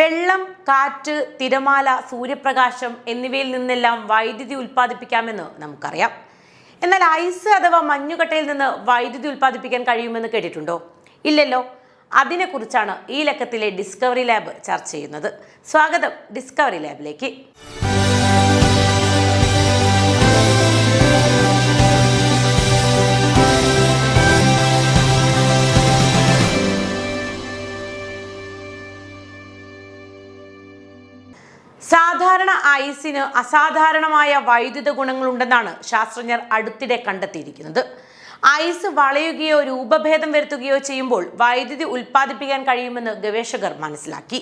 വെള്ളം കാറ്റ് തിരമാല സൂര്യപ്രകാശം എന്നിവയിൽ നിന്നെല്ലാം വൈദ്യുതി ഉൽപ്പാദിപ്പിക്കാമെന്ന് നമുക്കറിയാം. എന്നാൽ ഐസ് അഥവാ മഞ്ഞുകട്ടയിൽ നിന്ന് വൈദ്യുതി ഉൽപ്പാദിപ്പിക്കാൻ കഴിയുമെന്ന് കേട്ടിട്ടുണ്ടോ? ഇല്ലല്ലോ. അതിനെക്കുറിച്ചാണ് ഈ ലക്കത്തിലെ ഡിസ്കവറി ലാബ് ചർച്ച ചെയ്യുന്നത്. സ്വാഗതം ഡിസ്കവറി ലാബിലേക്ക്. സാധാരണ ഐസിന് അസാധാരണമായ വൈദ്യുത ഗുണങ്ങളുണ്ടെന്നാണ് ശാസ്ത്രജ്ഞർ അടുത്തിടെ കണ്ടെത്തിയിരിക്കുന്നത്. ഐസ് വളയുകയോ രൂപഭേദം വരുത്തുകയോ ചെയ്യുമ്പോൾ വൈദ്യുതി ഉൽപ്പാദിപ്പിക്കാൻ കഴിയുമെന്ന് ഗവേഷകർ മനസ്സിലാക്കി.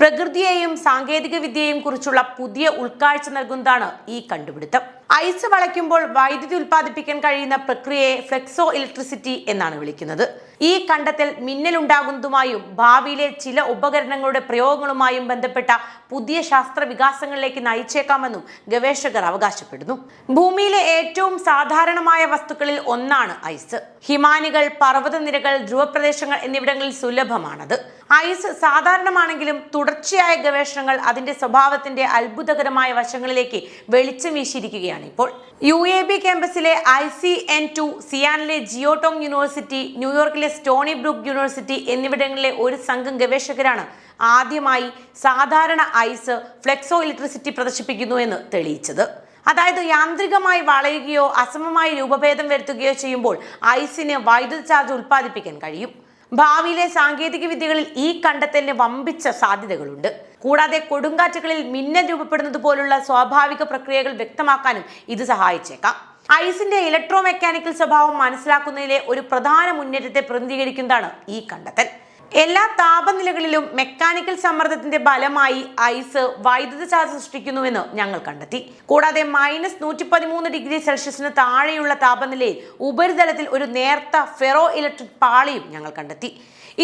പ്രകൃതിയെയും സാങ്കേതിക വിദ്യയെയും കുറിച്ചുള്ള പുതിയ ഉൾക്കാഴ്ച നൽകുന്നതാണ് ഈ കണ്ടുപിടുത്തം. ഐസ് വളയ്ക്കുമ്പോൾ വൈദ്യുതി ഉൽപ്പാദിപ്പിക്കാൻ കഴിയുന്ന പ്രക്രിയയെ ഫ്ലെക്സോ ഇലക്ട്രിസിറ്റി എന്നാണ് വിളിക്കുന്നത്. ഈ കണ്ടെത്തൽ മിന്നലുണ്ടാകുന്നതുമായും ഭാവിയിലെ ചില ഉപകരണങ്ങളുടെ പ്രയോഗങ്ങളുമായും ബന്ധപ്പെട്ട പുതിയ ശാസ്ത്ര വികാസങ്ങളിലേക്ക് നയിച്ചേക്കാമെന്നും ഗവേഷകർ അവകാശപ്പെടുന്നു. ഭൂമിയിലെ ഏറ്റവും സാധാരണമായ വസ്തുക്കളിൽ ഒന്നാണ് ഐസ്. ഹിമാനികൾ പർവതനിരകൾ ധ്രുവപ്രദേശങ്ങൾ എന്നിവിടങ്ങളിൽ സുലഭമാണത്. ഐസ് സാധാരണമാണെങ്കിലും തുടർച്ചയായ ഗവേഷണങ്ങൾ അതിന്റെ സ്വഭാവത്തിന്റെ അത്ഭുതകരമായ വശങ്ങളിലേക്ക് വെളിച്ചം വീശിയിരിക്കുകയാണ് ഇപ്പോൾ. യു എ ബി ക്യാമ്പസിലെ ഐ സി എൻ ടു സിയാനിലെ ജിയോടോങ് യൂണിവേഴ്സിറ്റി ന്യൂയോർക്കിലെ സ്റ്റോണി ബ്രൂക്ക് യൂണിവേഴ്സിറ്റി എന്നിവിടങ്ങളിലെ ഒരു സംഘം ഗവേഷകരാണ് ആദ്യമായി സാധാരണ ഐസ് ഫ്ലെക്സോ ഇലക്ട്രിസിറ്റി പ്രദർശിപ്പിക്കുന്നു എന്ന് തെളിയിച്ചത്. അതായത് യാന്ത്രികമായി വളയുകയോ അസമമായി രൂപഭേദം വരുത്തുകയോ ചെയ്യുമ്പോൾ ഐസിന് വൈദ്യുത ചാർജ് ഉൽപ്പാദിപ്പിക്കാൻ കഴിയും. ഭാവിയിലെ സാങ്കേതിക വിദ്യകളിൽ ഈ കണ്ടെത്തലിന് വമ്പിച്ച സാധ്യതകളുണ്ട്. കൂടാതെ കൊടുങ്കാറ്റുകളിൽ മിന്നൽ രൂപപ്പെടുന്നത് പോലുള്ള സ്വാഭാവിക പ്രക്രിയകൾ വ്യക്തമാക്കാനും ഇത് സഹായിച്ചേക്കാം. ഐസിന്റെ ഇലക്ട്രോ മെക്കാനിക്കൽ സ്വഭാവം മനസ്സിലാക്കുന്നതിലെ ഒരു പ്രധാന മുന്നേറ്റത്തെ പ്രതിനിധീകരിക്കുന്നതാണ് ഈ കണ്ടെത്തൽ. എല്ലാ താപനിലകളിലും മെക്കാനിക്കൽ സമ്മർദ്ദത്തിന്റെ ഫലമായി ഐസ് വൈദ്യുത ചാർജ് സൃഷ്ടിക്കുന്നുവെന്ന് ഞങ്ങൾ കണ്ടെത്തി. കൂടാതെ മൈനസ് നൂറ്റി പതിമൂന്ന് ഡിഗ്രി സെൽഷ്യസിന് താഴെയുള്ള താപനിലയിൽ ഉപരിതലത്തിൽ ഒരു നേർത്ത ഫെറോ ഇലക്ട്രിക് പാളിയും ഞങ്ങൾ കണ്ടെത്തി.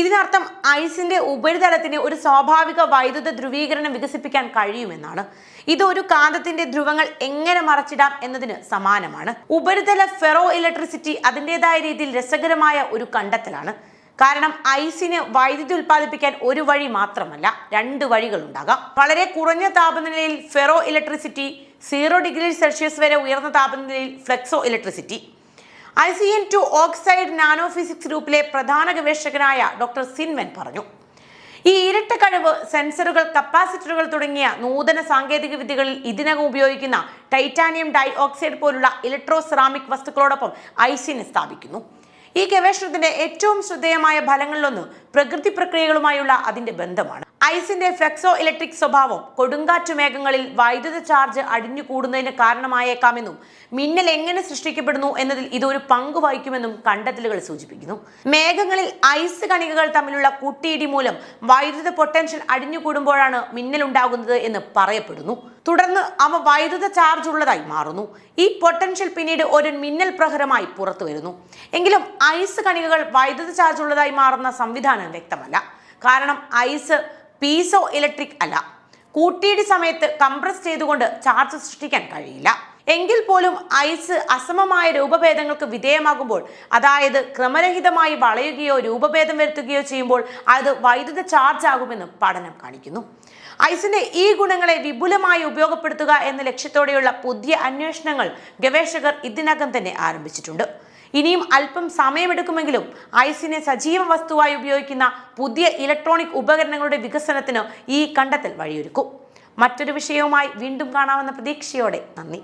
ഇതിനർത്ഥം ഐസിന്റെ ഉപരിതലത്തിന് ഒരു സ്വാഭാവിക വൈദ്യുത ധ്രുവീകരണം വികസിപ്പിക്കാൻ കഴിയുമെന്നാണ്. ഇത് ഒരു കാന്തത്തിന്റെ ധ്രുവങ്ങൾ എങ്ങനെ മറച്ചിടാം എന്നതിന് സമാനമാണ്. ഉപരിതല ഫെറോ ഇലക്ട്രിസിറ്റി അതിന്റെതായ രീതിയിൽ രസകരമായ ഒരു കണ്ടെത്തലാണ്. കാരണം ഐസിന് വൈദ്യുതി ഉൽപ്പാദിപ്പിക്കാൻ ഒരു വഴി മാത്രമല്ല രണ്ട് വഴികളുണ്ടാകാം. വളരെ കുറഞ്ഞ താപനിലയിൽ ferro electricity zero degree Celsius വരെ ഉയർന്ന താപനിലയിൽ flexo electricity. I C N two oxide nano physics ഗ്രൂപ്പിലെ പ്രധാന ഗവേഷകനായ ഡോക്ടർ സിൻവെൻ പറഞ്ഞു ഈ ഇരട്ട കഴിവ് സെൻസറുകൾ കപ്പാസിറ്ററുകൾ തുടങ്ങിയ നൂതന സാങ്കേതിക വിദ്യകളിൽ ഇതിനകം ഉപയോഗിക്കുന്ന ടൈറ്റാനിയം ഡൈ ഓക്സൈഡ് പോലുള്ള ഇലക്ട്രോ സെറാമിക് വസ്തുക്കളോടൊപ്പം ഐസിനെ സ്ഥാപിക്കുന്നു. ഈ ഗവേഷണത്തിന്റെ ഏറ്റവും ശ്രദ്ധേയമായ ഫലങ്ങളിലൊന്ന് പ്രകൃതി പ്രക്രിയകളുമായുള്ള അതിന്റെ ബന്ധമാണ്. ഐസിന്റെ ഫ്ലെക്സോ ഇലക്ട്രിക് സ്വഭാവം കൊടുങ്കാറ്റ് മേഘങ്ങളിൽ വൈദ്യുത ചാർജ് അടിഞ്ഞു കൂടുന്നതിന് കാരണമായേക്കാമെന്നും മിന്നൽ എങ്ങനെ സൃഷ്ടിക്കപ്പെടുന്നു എന്നതിൽ ഇതൊരു പങ്ക് വഹിക്കുമെന്നും കണ്ടെത്തലുകൾ സൂചിപ്പിക്കുന്നു. മേഘങ്ങളിൽ ഐസ് കണികകൾ തമ്മിലുള്ള കൂട്ടിയിടി മൂലം വൈദ്യുത പൊട്ടൻഷ്യൽ അടിഞ്ഞു അടിഞ്ഞുകൂടുമ്പോഴാണ് മിന്നൽ ഉണ്ടാകുന്നത് എന്ന് പറയപ്പെടുന്നു. തുടർന്ന് അവ വൈദ്യുത ചാർജ് ഉള്ളതായി മാറുന്നു. ഈ പൊട്ടൻഷ്യൽ പിന്നീട് ഒരു മിന്നൽ പ്രഹരമായി പുറത്തു വരുന്നു. എങ്കിലും ഐസ് കണികകൾ വൈദ്യുത ചാർജ് ഉള്ളതായി മാറുന്ന സംവിധാനം വ്യക്തമല്ല. കാരണം ഐസ് പീസോ ഇലക്ട്രിക് അല്ല. കൂട്ടിയിടി സമയത്ത് കംപ്രസ് ചെയ്തുകൊണ്ട് ചാർജ് സൃഷ്ടിക്കാൻ കഴിയില്ല. എങ്കിൽ പോലും ഐസ് അസമമായ രൂപഭേദങ്ങൾക്ക് വിധേയമാകുമ്പോൾ അതായത് ക്രമരഹിതമായി വളയുകയോ രൂപഭേദം വരുത്തുകയോ ചെയ്യുമ്പോൾ അത് വൈദ്യുത ചാർജ് ആകുമെന്ന് പഠനം കാണിക്കുന്നു. ഐസിന്റെ ഈ ഗുണങ്ങളെ വിപുലമായി ഉപയോഗപ്പെടുത്തുക എന്ന ലക്ഷ്യത്തോടെയുള്ള പുതിയ അന്വേഷണങ്ങൾ ഗവേഷകർ ഇതിനകം തന്നെ ആരംഭിച്ചിട്ടുണ്ട്. ഇനിയും അല്പം സമയമെടുക്കുമെങ്കിലും ഐസിനെ സജീവ വസ്തുവായി ഉപയോഗിക്കുന്ന പുതിയ ഇലക്ട്രോണിക് ഉപകരണങ്ങളുടെ വികസനത്തിന് ഈ കണ്ടെത്തൽ വഴിയൊരുക്കും. മറ്റൊരു വിഷയവുമായി വീണ്ടും കാണാമെന്ന പ്രതീക്ഷയോടെ നന്ദി.